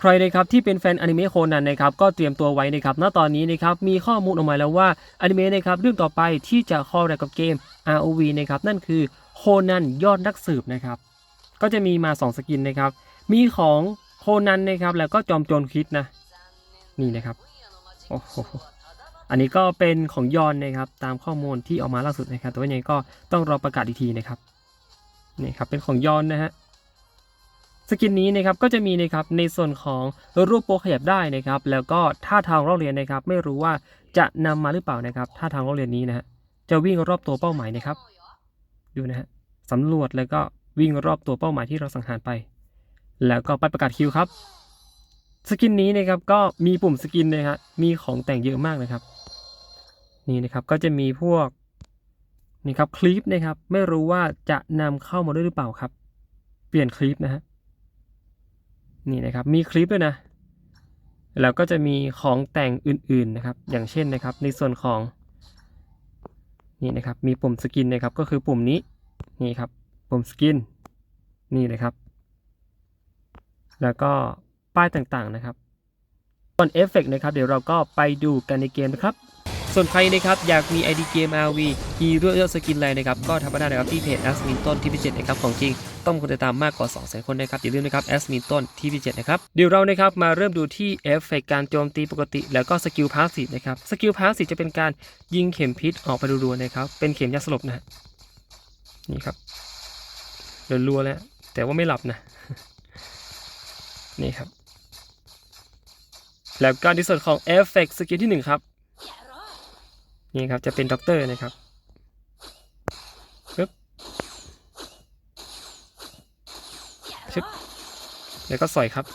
ใครนะครับที่เป็นแฟนอนิเมะโคนันนะครับก็เตรียมตัวไว้นะครับณตอนนี้นะครับมีข้อมูลออกมาแล้วว่าอนิเมะนะครับเรื่องต่อไปที่จะคอลแรกกับเกม ROV นะครับนั่นคือโคนันยอดนักสืบนะครับก็จะมีมา 2 สกินนะครับมีของโคนันนะครับแล้วก็จอมโจรคิดนะนี่นะครับโอ้โหอันนี้ก็เป็นของยอนนะครับตามข้อมูลที่ออกมาล่าสุดนะครับแต่ว่ายังไงก็ต้องรอประกาศอีกทีนะครับนี่ครับเป็นของยอนนะฮะ สกินนี้นะครับก็จะมีนะครับในส่วนของรูปโปรขยับได้นะครับ แล้วก็ท่าทางรอบเรียนนะครับ ไม่รู้ว่าจะนำมาหรือเปล่านะครับ ท่าทางรอบเรียนนี้นะฮะจะวิ่งรอบตัวเป้าหมายนะครับ ดูนะฮะสำรวจแล้วก็วิ่งรอบตัวเป้าหมายที่เราสังหารไป แล้วก็ไปประกาศคิวครับสกินนี้นะครับก็มีปุ่มสกินนะครับมีของแต่งเยอะมากนะครับ นี่นะครับก็จะมีพวกนี่ครับคลิปนะครับ ไม่รู้ว่าจะนำเข้ามาด้วยหรือเปล่าครับ เปลี่ยนคลิปนะฮะ นี่นะครับมีคลิปด้วยนะ แล้วก็จะมีของแต่งอื่นๆนะครับ อย่างเช่นนะครับ ในส่วนของนี่นะครับ มีปุ่มสกินนะครับ ก็คือปุ่มนี้นี่ครับ ปุ่มสกินนี่เลยครับ แล้วก็ป้ายต่างๆนะครับส่วนเอฟเฟกนะครับ เดี๋ยวเราก็ไปดูกันในเกมนะครับ ส่วนใครนะครับอยากมี ID เกม RV มีเรื่องเลือกสกินอะไรนะครับก็ทำมาได้นะครับที่เพจ a s m i n ต้นที่พิเศษนะครับของจริงต้องคนติดตามมากกว่า2 0 0 0 0คนนะครับอย่าลืมนะครับ a s m i n ต้นที่พิเศษนะครับเดี๋ยวเรานะครับมาเริ่มดูที่เอฟเฟกการโจมตีปกติ แล้วก็สกิลพาสซีฟนะครับสกิลพาสซีฟจะเป็นการยิงเข็มพิษออกไปรัวๆนะครับเป็นเข็มยาสลบนะฮะนี่ครับรัวแล้วแต่ว่าไม่หลับนะนี่ครับแล้วก็ในส่วนของเอฟเฟกสกิลที่หนึ่งครับ นี่ครับจะเป็นด็อกเตอร์นะครับปึ๊บชึบแล้วก็สอยครับ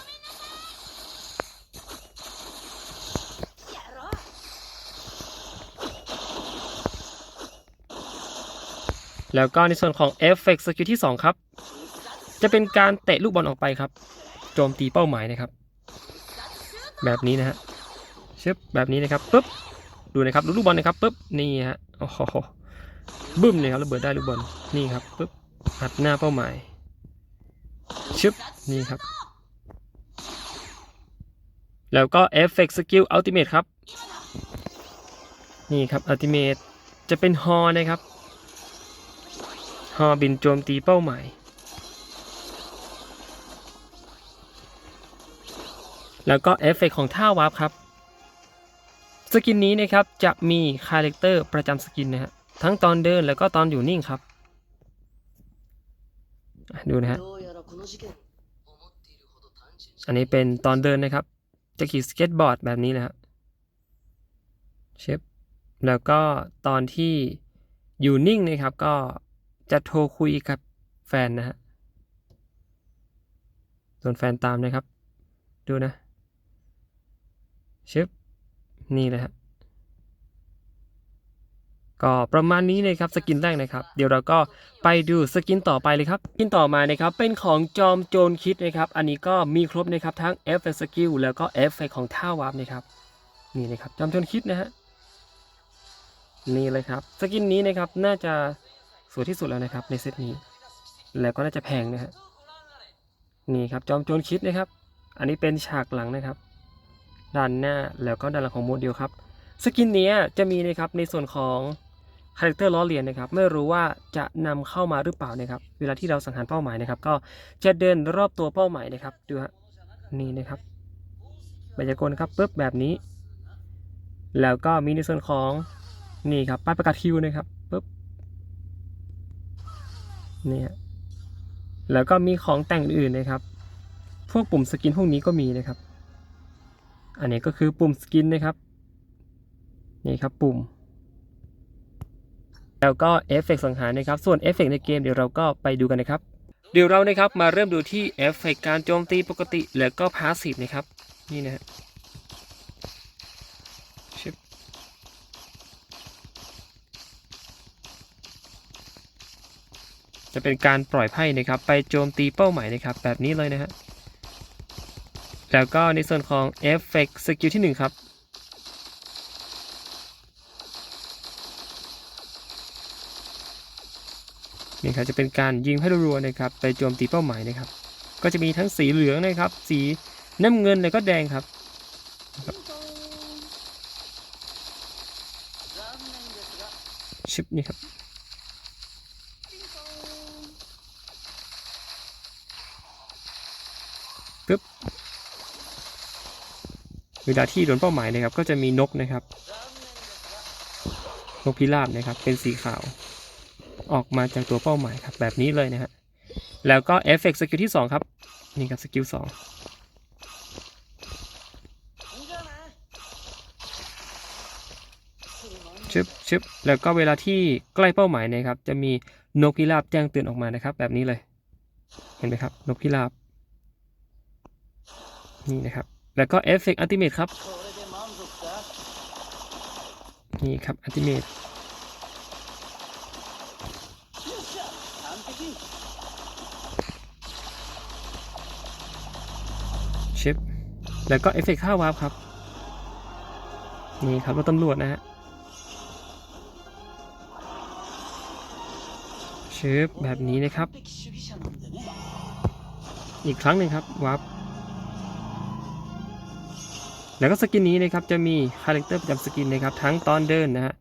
แล้วก็ในส่วนของเอฟเฟกต์สกิลที่ 2 ครับ จะเป็นการเตะลูกบอลออกไปครับ โจมตีเป้าหมายนะครับ แบบนี้นะฮะชึบแบบนี้นะครับปึ๊บ ดูนะครับดูลูกบอลนะครับปุ๊บนี่ฮะโอ้โหบึ้มเลยครับระเบิดได้ลูกบอลนี่ครับปุ๊บอัดหน้าเป้าหมายชึบนี่ครับ แล้วก็เอฟเฟกต์สกิลอัลติเมทครับ นี่ครับอัลติเมทจะเป็นฮอนะครับฮอบินโจมตีเป้าหมายแล้วก็เอฟเฟกต์ของท่าวาร์ปครับ สกินนี้นะครับจะมีคาแรคเตอร์ประจำสกินนะฮะทั้งตอนเดินแล้วก็ตอนอยู่นิ่งครับ ดูนะฮะอันนี้เป็นตอนเดินนะครับ จะขี่สเก็ตบอร์ดแบบนี้นะฮะเชฟแล้วก็ตอนที่อยู่นิ่งนะครับก็จะโทรคุยกับแฟนนะฮะส่วนแฟนตามนะครับ ดูนะเชฟ นี่นะฮะก็ประมาณนี้เลยครับสกินแรกนะครับ เดี๋ยวเราก็ไปดูสกินต่อไปเลยครับสกินต่อมานะครับเป็นของจอมโจรคิดนะครับ อันนี้ก็มีครบนะครับทั้งเอฟเฟกสกิลแล้วก็เอฟเฟกของท่าวาร์ปนะครับนี่นะครับจอมโจรคิดนะฮะนี่เลยครับสกินนี้นะครับน่าจะสวยที่สุดแล้วนะครับในเซตนี้ แล้วก็น่าจะแพงนะฮะนี่ครับจอมโจรคิดนะครับ อันนี้เป็นฉากหลังนะครับ ด้านหน้าแล้วก็ด้านหลังของโมเดลครับสกินเนี้ยจะมีนะครับในส่วนของคาแรคเตอร์ล้อเลียนนะครับไม่รู้ว่าจะนำเข้ามาหรือเปล่านะครับ เวลาที่เราสังหารเป้าหมายนะครับ ก็จะเดินรอบตัวเป้าหมายนะครับดูฮะนี่นะครับบรรยากาศครับปุ๊บแบบนี้ แล้วก็มีในส่วนของนี่ครับป้ายประกาศคิวนะครับปุ๊บนี่ฮะแล้วก็มีของแต่งอื่นนะครับ พวกปุ่มสกินพวกนี้ก็มีนะครับ อันนี้ก็คือปุ่มสกินนะครับ นี่ครับปุ่ม แล้วก็เอฟเฟกต์สังหารนะครับ ส่วนเอฟเฟกต์ในเกมเดี๋ยวเราก็ไปดูกันนะครับ เดี๋ยวเรานะครับมาเริ่มดูที่เอฟเฟกต์การโจมตีปกติ แล้วก็พาสซีฟนะครับ นี่นะฮะชิบจะเป็นการปล่อยไพ่นะครับ ไปโจมตีเป้าหมายนะครับ แบบนี้เลยนะฮะ แล้วก็ในส่วนของเอฟเฟกต์สกิลที่ 1 ครับ นี่ครับจะเป็นการยิงให้รัวๆนะครับ ไปโจมตีเป้าหมายนะครับ ก็จะมีทั้งสีเหลืองนะครับ สีน้ำเงินแล้วก็แดงครับ ชิปนี่ครับปึ๊บ เวลาที่โดนเป้าหมายนะครับ ก็จะมีนกนะครับ นกพิราบนะครับ เป็นสีขาว ออกมาจากตัวเป้าหมายครับ แบบนี้เลยนะฮะแล้วก็เอฟเฟกต์สกิลที่ 2 ครับ นี่ครับสกิลสองชึบชึบแล้วก็เวลาที่ใกล้เป้าหมายนะครับ จะมีนกพิราบแจ้งเตือนออกมานะครับ แบบนี้เลย เห็นไหมครับ นกพิราบ นี่นะครับ แล้วก็เอฟเฟกต์อัลติเมทครับ นี่ครับอัลติเมทชิปแล้วก็เอฟเฟกต์ข้าวาร์ปครับ นี่ครับรถตำรวจนะฮะชิปแบบนี้นะครับ อีกครั้งหนึ่งครับวาร์ป แล้วก็สกินนี้นะครับจะมีคาแรคเตอร์ประจำสกินนะครับทั้งตอนเดินนะฮะ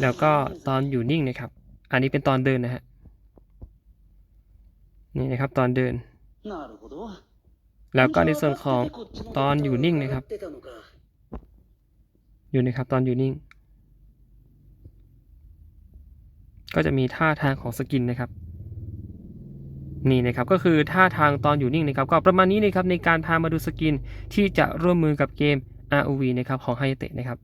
แล้วก็ตอนอยู่นิ่งนะครับ อันนี้เป็นตอนเดินนะฮะนี่นะครับตอนเดิน แล้วก็ในส่วนของตอนอยู่นิ่งนะครับ อยู่นะครับตอนอยู่นิ่ง ก็จะมีท่าทางของสกินนะครับ นี่นะครับก็คือท่าทางตอนอยู่นิ่งนะครับก็ประมาณนี้นะครับในการพามาดูสกินที่จะร่วมมือกับเกม ROV นะครับของไฮเตะนะครับ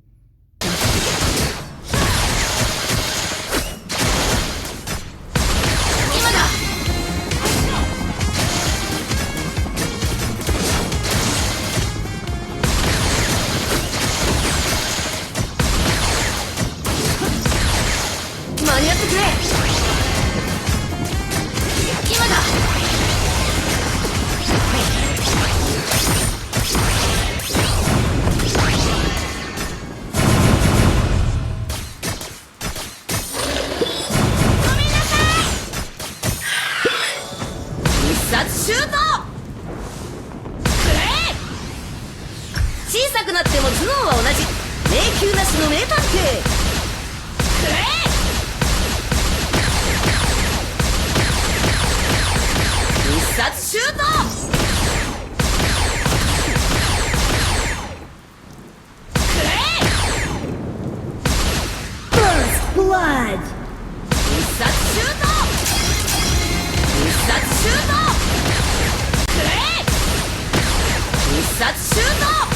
頭脳は同じ。迷宮なしの名探偵。くれ必殺シュート。必殺シュート。必殺シュート。くれ必殺シュート